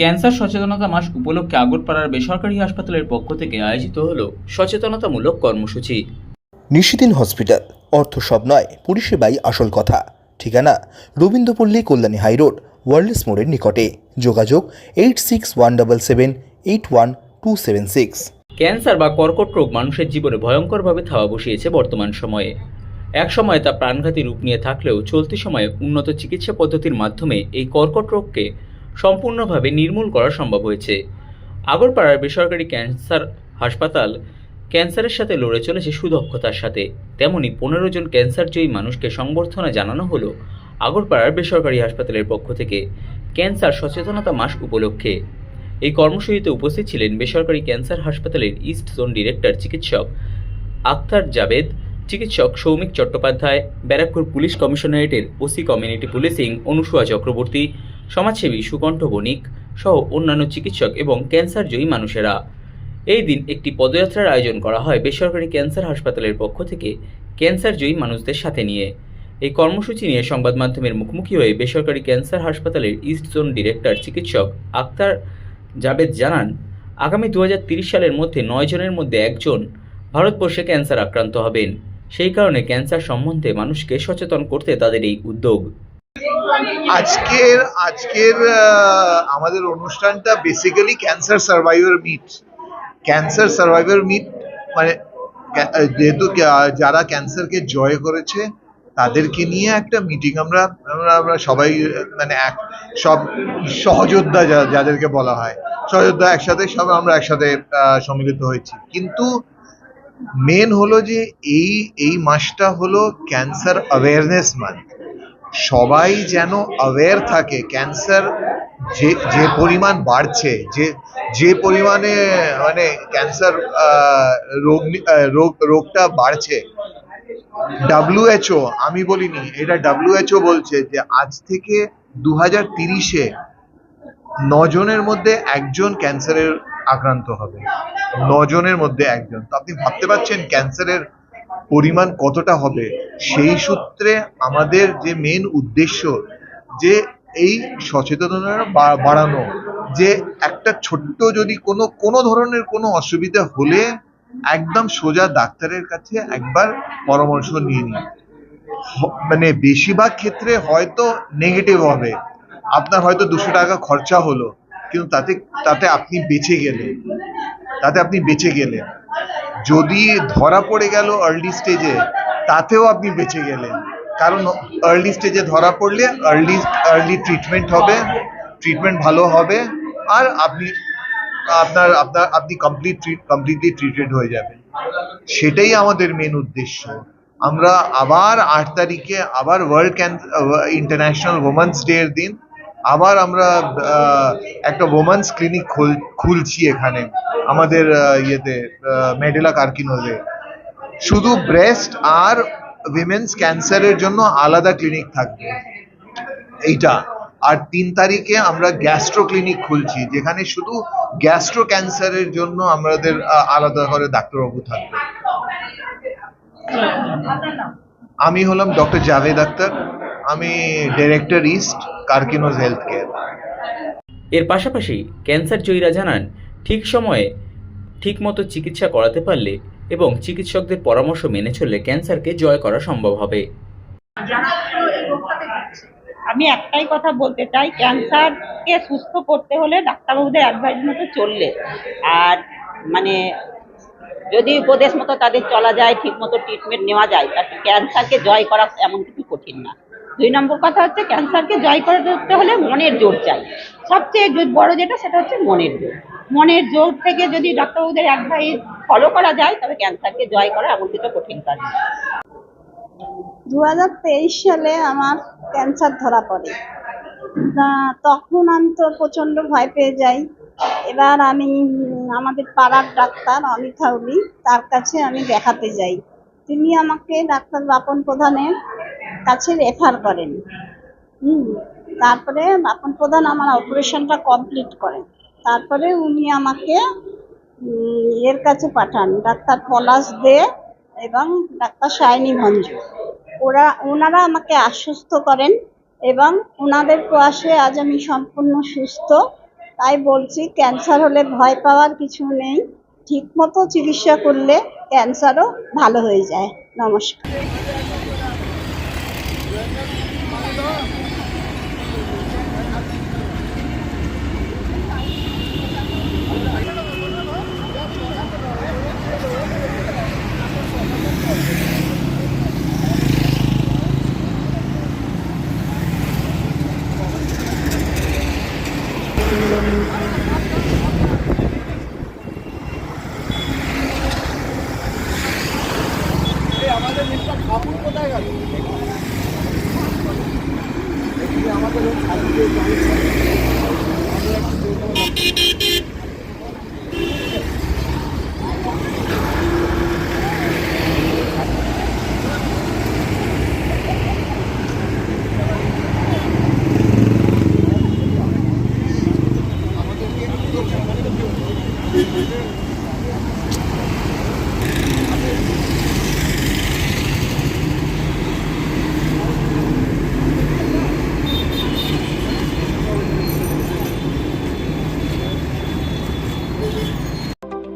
Cancer সচেতনতা মাস উপলক্ষে আগরপাড়ার বেসরকারি হাসপাতালের পক্ষ থেকে আয়োজিত হলো সচেতনতামূলক কর্মসূচি। নিশিদিন হসপিটাল অর্থ সব নয় পরিষেবাই আসল কথা। ঠিকানা রবীন্দ্রপল্লী কল্যাণী হাইরোড ওয়ার্ল্ডস মোড়ের নিকটে। যোগাযোগ eight six one double seven eight one two seven six. Cancer বা কর্কট রোগ মানুষের জীবনে ভয়ঙ্করভাবে থাবা বসিয়েছে বর্তমান সময়ে। এক সময় তা প্রাণঘাতী রূপ নিয়ে থাকলেও চলতি সময়ে উন্নত চিকিৎসা পদ্ধতির মাধ্যমে এই কর্কট রোগকে সম্পূর্ণভাবে নির্মূল করা সম্ভব হয়েছে। আগরপাড়ার বেসরকারি ক্যান্সার হাসপাতাল ক্যান্সারের সাথে লড়ে চলেছে সুদক্ষতার সাথে। তেমনি পনেরো জন ক্যান্সারজয়ী মানুষকে সংবর্ধনা জানানো হলো আগরপাড়ার বেসরকারি হাসপাতালের পক্ষ থেকে ক্যান্সার সচেতনতা মাস উপলক্ষে। এই কর্মসূচিতে উপস্থিত ছিলেন বেসরকারি ক্যান্সার হাসপাতালের ইস্ট জোন ডিরেক্টর চিকিৎসক আক্তার জাবেদ, চিকিৎসক Soumik Chattopadhyay, Barrackpore police কমিশনারেটের OC community policing Anusuya Chakraborty সমাজসেবী, সুকণ্ঠ বণিক সহ অন্যান্য চিকিৎসক এবং ক্যান্সারজয়ী মানুষেরা। এই দিন একটি পদযাত্রার আয়োজন করা হয় বেসরকারি ক্যান্সার হাসপাতালের পক্ষ থেকে ক্যান্সারজয়ী মানুষদের সাথে নিয়ে। এই কর্মসূচি নিয়ে সংবাদ মাধ্যমের মুখোমুখি হয়ে বেসরকারি ক্যান্সার হাসপাতালের ইস্ট জোন ডিরেক্টর চিকিৎসক আক্তার জাবেদ জানান, আগামী দু সালের মধ্যে নয় জনের মধ্যে একজন ভারতবর্ষে ক্যান্সার আক্রান্ত হবেন। সেই কারণে ক্যান্সার সম্বন্ধে মানুষকে সচেতন করতে তাদের এই উদ্যোগ। আজকের আজকের আমাদের অনুষ্ঠানটা basically cancer survivor meet cancer survivor meet মানে যেহেতু যারা ক্যান্সারকে জয় করেছে, তাদেরকে নিয়ে একটা মিটিং আমরা আমরা সবাই মানে এক, সব সহযোদ্ধা যাদেরকে বলা হয়, সহযোদ্ধা একসাথে, সব আমরা একসাথে সম্মিলিত হয়েছি। কিন্তু মেন হলো যে এই এই মাসটা হলো ক্যান্সার অ্যাওয়ারনেস মান্থ সবাই যেন অ্যাওয়্যার থাকে ক্যান্সার যে যে পরিমাণ বাড়ছে, যে যে পরিমাণে মানে ক্যান্সার রোগ রোগ, রোগটা বাড়ছে। ডাব্লিউএচও আমি বলিনি, এটা ডাব্লিউএচও বলছে যে আজ থেকে দু হাজার তিরিশে নজনের মধ্যে একজন ক্যান্সারের আক্রান্ত হবে। নজনের মধ্যে একজন। তো আপনি ভাবতে পারছেন ক্যান্সারের পরিমাণ কতটা হবে, সেই সূত্রে আমাদের যে মেন উদ্দেশ্য যে এই সচেতনতা বাড়ানো, যে একটা ছোট্ট যদি কোনো কোনো ধরনের কোনো অসুবিধা হলে একদম সোজা ডাক্তারের কাছে একবার পরামর্শ নিয়ে নিন। মানে বেশিরভাগ ক্ষেত্রে হয়তো নেগেটিভ হবে। আপনার হয়তো দুশো টাকা খরচা হলো, কিন্তু তাতে তাতে আপনি বেঁচে গেলেন। তাতে আপনি বেঁচে গেলেন। যদি ধরা পড়ে গেল আর্লি স্টেজে তাতেও আপনি বেঁচে গেলেন। কারণ আর্লি স্টেজে ধরা পড়লে আর্লি আর্লি ট্রিটমেন্ট হবে ট্রিটমেন্ট ভালো হবে, আর আপনি, আপনার আপনার, আপনি কমপ্লিট কমপ্লিটলি ট্রিটেড হয়ে যাবেন। সেটাই আমাদের মেন উদ্দেশ্য। আমরা আবার আট তারিখে আবার world can international women's day এর দিন আবার আমরা একটা ওমেন্স ক্লিনিক খুলছি এখানে, আমাদের ইয়েতে মেডেলা কার্কিনোজে শুধু ব্রেস্ট আর উইমেন্স ক্যান্সারের জন্য আলাদা ক্লিনিক থাকবে। এইটা। আর তিন তারিখে আমরা গ্যাস্ট্রো ক্লিনিক খুলছি, যেখানে শুধু গ্যাস্ট্রো ক্যান্সারের জন্য আমাদের আলাদা করে ডাক্তারবাবু থাকবে। আমি হলাম ডক্টর জাভেদ আক্তার। আমি director east Karkinos health care এর পাশাপাশি ক্যান্সার জয়ীরা জানান ঠিক সময়ে ঠিকমতো চিকিৎসা করাতে পারলে এবং চিকিৎসকদের পরামর্শ মেনে চললে ক্যান্সারকে জয় করা সম্ভব হবে। আমি একটাই কথা বলতে চাই ক্যান্সারকে সুস্থ করতে হলে ডাক্তারবাবুদের অ্যাডভাইস মতো চললে। আর মানে যদি উপদেশ মতো তাদের চলা যায় ঠিক মতো ট্রিটমেন্ট নেওয়া যায় তাতে ক্যান্সারকে জয় করা এমন কিছু কঠিন না। দুই নম্বর কথা হচ্ছে ক্যান্সারকে জয় করে করতে হলে মনের জোর চাই। সবচেয়ে বড় যেটা সেটা হচ্ছে মনের জোর। মনের জোর থেকে যদি ডাক্তারবাবুদের অ্যাডভাইস ফলো করা যায়, তবে ক্যান্সারকে জয় করা এমন কিছু কঠিন কাজ দু হাজার তেইশ সালে আমার ক্যান্সার ধরা পড়ে। তখন আমি তো প্রচণ্ড ভয় পেয়ে যাই। এবার আমি আমাদের পাড়ার ডাক্তার অমিতা তার কাছে আমি দেখাতে যাই। তিনি আমাকে ডাক্তার বাপন প্রধানের কাছে রেফার করেন। হুম, তারপরে বাপন প্রধান আমার অপারেশনটা কমপ্লিট করেন। তারপরে উনি আমাকে এর কাছে পাঠান, ডাক্তার পলাশ দে এবং ডাক্তার সায়নী ভঞ্জ। ওরা, ওনারা আমাকে আশ্বস্ত করেন এবং ওনাদের প্রয়াসে আজ আমি সম্পূর্ণ সুস্থ। তাই বলছি ক্যান্সার হলে ভয় পাওয়ার কিছু নেই। ঠিক মতো চিকিৎসা করলে ক্যান্সারও ভালো হয়ে যায়। নমস্কার। কাপড় কোথায় গেল? আমাদের